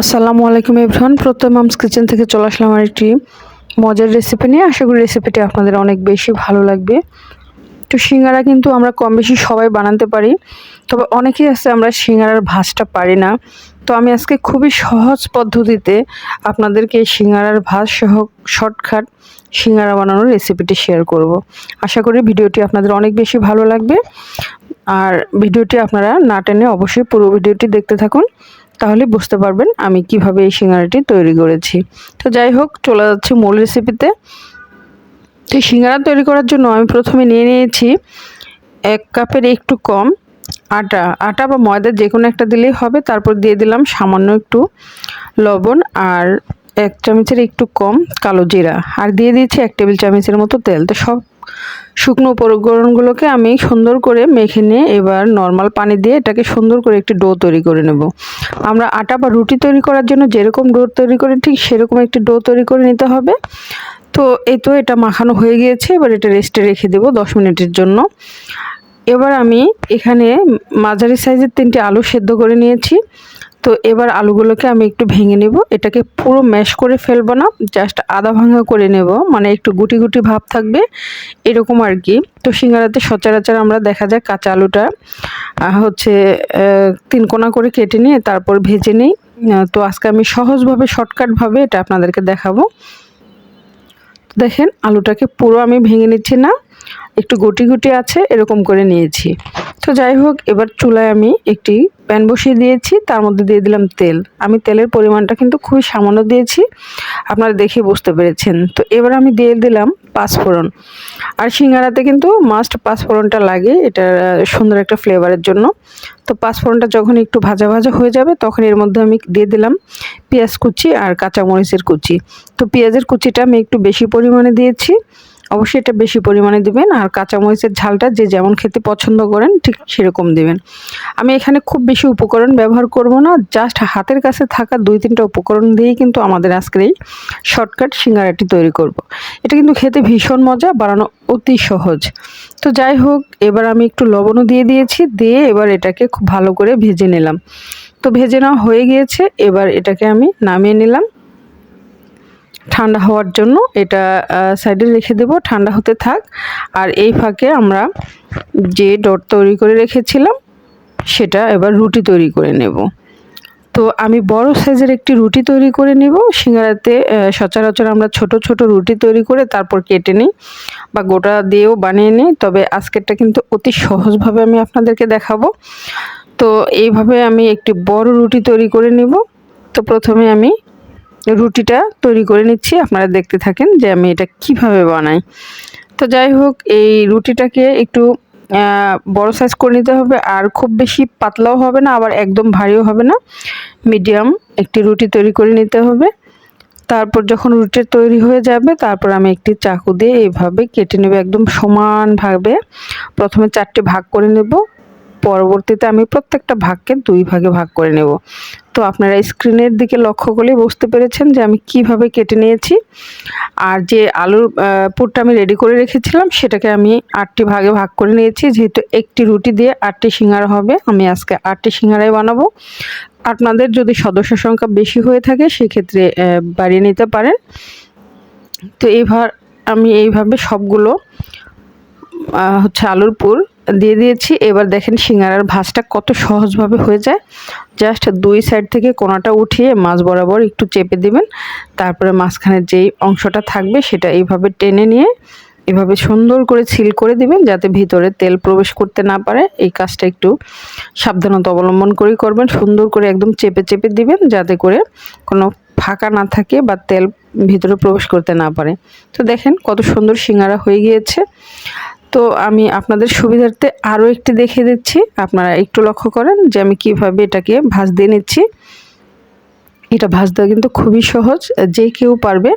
আসসালামু আলাইকুম এভরান প্রত্যয় মামস কিচেন থেকে চলে আসলাম আর একটি মজার রেসিপি নিয়ে। আশা করি রেসিপিটি আপনাদের অনেক বেশি ভালো লাগবে। তো সিঙ্গারা কিন্তু আমরা কম বেশি সবাই বানাতে পারি, তবে অনেকেই আছে আমরা সিঙ্গারার ভাজটা পারি না। তো আমি আজকে খুবই সহজ পদ্ধতিতে আপনাদেরকে সিঙ্গারার ভাজ সহ শর্টকাট সিঙ্গারা বানানোর রেসিপিটি শেয়ার করব। আশা করি ভিডিওটি আপনাদের অনেক বেশি ভালো লাগবে। আর ভিডিওটি আপনারা না টেনে অবশ্যই পুরো ভিডিওটি দেখতে থাকুন। তাহলে বুঝতে পারবেন আমি কীভাবে এই সিঙ্গারাটি তৈরি করেছি। তো যাই হোক, চলে যাচ্ছে মূল রেসিপিতে তো সিঙ্গারা তৈরি করার জন্য আমি প্রথমে নিয়ে নিয়েছি এক কাপের একটু কম আটা। আটা বা ময়দা যে কোনো একটা দিলেই হবে। তারপর দিয়ে দিলাম সামান্য একটু লবণ আর এক চামচের একটু কম কালো জিরা। আর দিয়ে দিয়েছি এক টেবিল চামচের মতো তেল। তো সব শুকনো উপকরণগুলোকে আমি সুন্দর করে মেখে নিয়ে এবার নর্মাল পানি দিয়ে এটাকে সুন্দর করে একটি ডো তৈরি করে নেব। আমরা আটা বা রুটি তৈরি করার জন্য যেরকম ডো তৈরি করি, ঠিক সেরকম একটি ডো তৈরি করে নিতে হবে। তো এই তো এটা মাখানো হয়ে গিয়েছে। এবার এটা রেস্টে রেখে দেবো দশ মিনিটের জন্য। এবার আমি এখানে মাঝারি সাইজের তিনটি আলু সেদ্ধ করে নিয়েছি। তো এবার আলুগুলোকে আমি একটু ভেঙে নেব। এটাকে পুরো ম্যাশ করে ফেলব না জাস্ট আদা ভাঙা করে নেব। মানে একটু গুটি গুটি ভাব থাকবে এরকম আর কি তো সিঙ্গারাতে সচরাচর আমরা দেখা যায় কাঁচা আলুটা হচ্ছে তিন কোনা করে কেটে নিয়ে তারপর ভেজে নিই। তো আজকে আমি সহজভাবে, শর্টকাটভাবে এটা আপনাদেরকে দেখাবো। দেখেন, আলুটাকে পুরো আমি ভেঙে নিচ্ছি না, একটু গুটি গুটি আছে, এরকম করে নিয়েছি। তো যাই হোক, এবার চুলায় আমি একটি প্যান বসিয়ে দিয়েছি। তার মধ্যে দিয়ে দিলাম তেল। আমি তেলের পরিমাণটা কিন্তু খুবই সামান্য দিয়েছি। আপনারা দেখে বুঝতে পেরেছেন। তো এবার আমি দিয়ে দিলাম পাঁচফোড়ন। আর সিঙ্গারাতে কিন্তু মাস্ট পাঁচফোড়নটা লাগে। এটা সুন্দর একটা ফ্লেভারের জন্য। তো পাঁচফোড়নটা যখন একটু ভাজা ভাজা হয়ে যাবে, তখন এর মধ্যে আমি দিয়ে দিলাম পেঁয়াজ কুচি আর কাঁচামরিচের কুচি। তো পেঁয়াজের কুচিটা আমি একটু বেশি পরিমাণে দিয়েছি। অবশ্যই এটা বেশি পরিমাণে দিবেন আর কাঁচামরিচের ঝালটা যে যেমন খেতে পছন্দ করেন, ঠিক সেরকম দিবেন। আমি এখানে খুব বেশি উপকরণ ব্যবহার করব না জাস্ট হাতের কাছে থাকা দুই তিনটা উপকরণ দিয়েই কিন্তু আমাদের আজকের এই শর্টকাট সিঙ্গারাটি তৈরি করব। এটা কিন্তু খেতে ভীষণ মজা, বানানো অতি সহজ। তো যাই হোক, এবার আমি একটু লবণও দিয়ে দিয়েছি, দিয়ে এবার এটাকে খুব ভালো করে ভেজে নিলাম। তো ভেজে নেওয়া হয়ে গিয়েছে, এবার এটাকে আমি নামিয়ে নিলাম। ঠান্ডা হওয়ার জন্য এটা সাইডে রেখে দেব, ঠান্ডা হতে থাক। আর এই ফাঁকে আমরা যে ডট তৈরি করে রেখেছিলাম, সেটা এবার রুটি তৈরি করে নেব। তো আমি বড় সাইজের একটি রুটি তৈরি করে নেব। সিঙ্গারাতে সচরাচর আমরা ছোট ছোট রুটি তৈরি করে তারপর কেটে নিই বা গোটা দিয়েও বানিয়ে নিই। তবে আজকেরটা কিন্তু অতি সহজভাবে আমি আপনাদেরকে দেখাবো। তো এইভাবে আমি একটি বড় রুটি তৈরি করে নেব। তো প্রথমে আমি রুটিটা তৈরি করে নিচ্ছি। আপনারা দেখতে থাকেন যে আমি এটা কীভাবে বানাই। তো যাই হোক, এই রুটিটাকে একটু বড় সাইজ করে নিতে হবে। আর খুব বেশি পাতলাও হবে না, আবার একদম ভারীও হবে না। মিডিয়াম একটি রুটি তৈরি করে নিতে হবে। তারপর যখন রুটি তৈরি হয়ে যাবে, তারপর আমি একটি চাকু দিয়ে এইভাবে কেটে নেব একদম সমানভাবে। প্রথমে চারটে ভাগ করে নেব। পরবর্তীতে আমি প্রত্যেকটা ভাগকে দুই ভাগে ভাগ করে নেব। তো আপনারা স্ক্রিনের দিকে লক্ষ্য করলে বুঝতে পেরেছেন যে আমি কীভাবে কেটে নিয়েছি। আর যে আলুর পুরটা আমি রেডি করে রেখেছিলাম, সেটাকে আমি আটটি ভাগে ভাগ করে নিয়েছি। যেহেতু একটি রুটি দিয়ে আটটি সিঙ্গারা হবে, আমি আজকে আটটি সিঙ্গারাই বানাবো। আপনাদের যদি সদস্য সংখ্যা বেশি হয়ে থাকে, সেক্ষেত্রে বাড়িয়ে নিতে পারেন। তো এইবার আমি এইভাবে সবগুলো হচ্ছে আলুর পুর দিয়ে দিয়েছি। এবার দেখেন সিঙ্গারার ভাজটা কত সহজভাবে হয়ে যায়। জাস্ট দুই সাইড থেকে কোনাটা উঠিয়ে মাছ বরাবর একটু চেপে দিবেন। তারপরে মাঝখানের যেই অংশটা থাকবে সেটা এইভাবে টেনে নিয়ে এভাবে সুন্দর করে ছিল করে দিবেন যাতে ভিতরে তেল প্রবেশ করতে না পারে। এই কাজটা একটু সাবধানতা অবলম্বন করেই করবেন। সুন্দর করে একদম চেপে চেপে দিবেন যাতে করে কোনো ফাঁকা না থাকে বা তেল ভিতরে প্রবেশ করতে না পারে। তো দেখেন কত সুন্দর সিঙ্গারা হয়ে গিয়েছে। তো আমি আপনাদের সুবিধার্থে আরও একটি দেখে দিচ্ছি। আপনারা একটু লক্ষ্য করেন যে আমি কীভাবে এটাকে ভাজ দিয়ে নিচ্ছি। এটা ভাজ দেওয়া কিন্তু খুবই সহজ, যে কেউ পারবে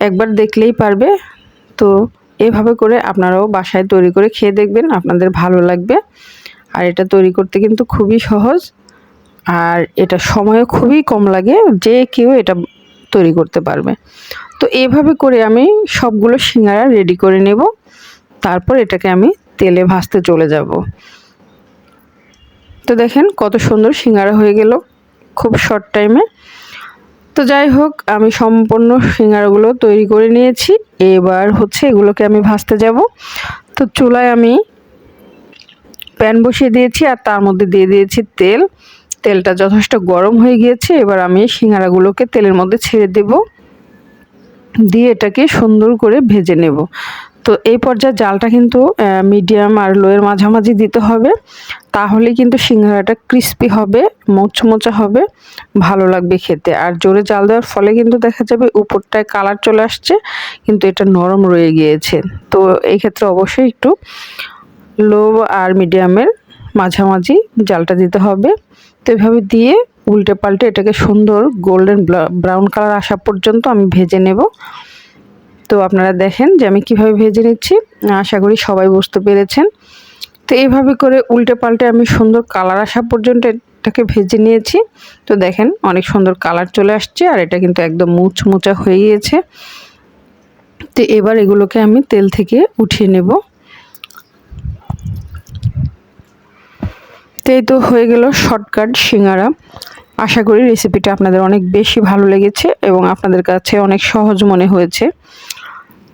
একবার দেখলেই পারবে। তো এভাবে করে আপনারাও বাসায় তৈরি করে খেয়ে দেখবেন, আপনাদের ভালো লাগবে। আর এটা তৈরি করতে কিন্তু খুবই সহজ। আর এটা সময়ও খুবই কম লাগে, যে কেউ এটা তৈরি করতে পারবে। তো এইভাবে করে আমি সবগুলো সিঙ্গারা রেডি করে নেব। তারপর এটাকে আমি তেলে ভাজতে চলে যাব। তো দেখেন কত সুন্দর সিঙ্গারা হয়ে গেল খুব শর্ট টাইমে তো যাই হোক, আমি সম্পূর্ণ সিঙ্গারাগুলো তৈরি করে নিয়েছি। এবার হচ্ছে এগুলোকে আমি ভাজতে যাব। তো চুলায় আমি প্যান বসিয়ে দিয়েছি আর তার মধ্যে দিয়ে দিয়েছি তেল। তেলটা যথেষ্ট গরম হয়ে গিয়েছে, এবার আমি সিঙ্গারাগুলোকে তেলের মধ্যে ছেড়ে দেব। দিয়ে এটাকে সুন্দর করে ভেজে নেব। তো এই পর্যায়ে জালটা কিন্তু মিডিয়াম আর লোয়ের মাঝামাঝি দিতে হবে। তাহলে কিন্তু সিঙ্গারাটা ক্রিস্পি হবে, মোচমোচা হবে, ভালো লাগবে খেতে। আর জোরে জাল দেওয়ার ফলে কিন্তু দেখা যাবে উপরটায় কালার চলে আসছে, কিন্তু এটা নরম রয়ে গিয়েছে। তো এই ক্ষেত্রে অবশ্যই একটু লো আর মিডিয়ামের মাঝামাঝি জালটা দিতে হবে। তো এভাবে দিয়ে উল্টে পাল্টে এটাকে সুন্দর গোল্ডেন ব্রাউন কালার আসা পর্যন্ত আমি ভেজে নেব। তো আপনারা দেখেন যে আমি কীভাবে ভেজে নিচ্ছি। আশা করি সবাই বুঝতে পেরেছেন। তো এইভাবে করে উল্টে পাল্টে আমি সুন্দর কালার আসা পর্যন্ত এটাকে ভেজে নিয়েছি। তো দেখেন অনেক সুন্দর কালার চলে আসছে আর এটা কিন্তু একদম মুচমুচা হয়ে গিয়েছে। তো এবার এগুলোকে আমি তেল থেকে উঠিয়ে নেব। তো এই তো হয়ে গেল শর্টকাট সিঙ্গারা। আশা করি রেসিপিটা আপনাদের অনেক বেশি ভালো লেগেছে এবং আপনাদের কাছে অনেক সহজ মনে হয়েছে।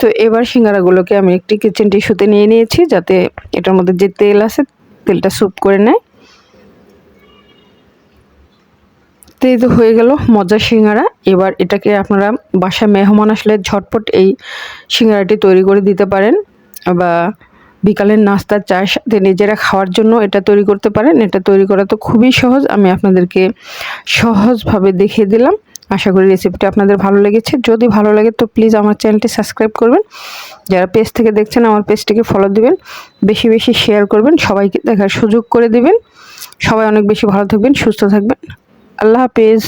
তো এবার সিঙ্গারাগুলোকে আমি একটি কিচেন টিস্যুতে নিয়ে নিয়েছি যাতে এটার মধ্যে যে তেল আছে, তেলটা স্যুপ করে নেয়। তো এই তো হয়ে গেল মজার সিঙ্গারা। এবার এটাকে আপনারা বাসায় মেহমান আসলে ঝটপট এই সিঙ্গারাটি তৈরি করে দিতে পারেন বা বিকালের নাস্তার চায়ের সাথে নিজেরা খাওয়ার জন্য এটা তৈরি করতে পারেন। এটা তৈরি করা তো খুবই সহজ। আমি আপনাদেরকে সহজভাবে দেখিয়ে দিলাম। আশা করি রেসিপিটা আপনাদের ভালো লেগেছে। যদি ভালো লাগে তো প্লিজ আমার চ্যানেলটি সাবস্ক্রাইব করবেন। যারা পেজ থেকে দেখছেন, আমার পেজটিকে ফলো দিবেন। বেশি বেশি শেয়ার করবেন, সবাইকে দেখার সুযোগ করে দিবেন। সবাই অনেক বেশি ভালো থাকবেন, সুস্থ থাকবেন। আল্লাহ হাফিজ।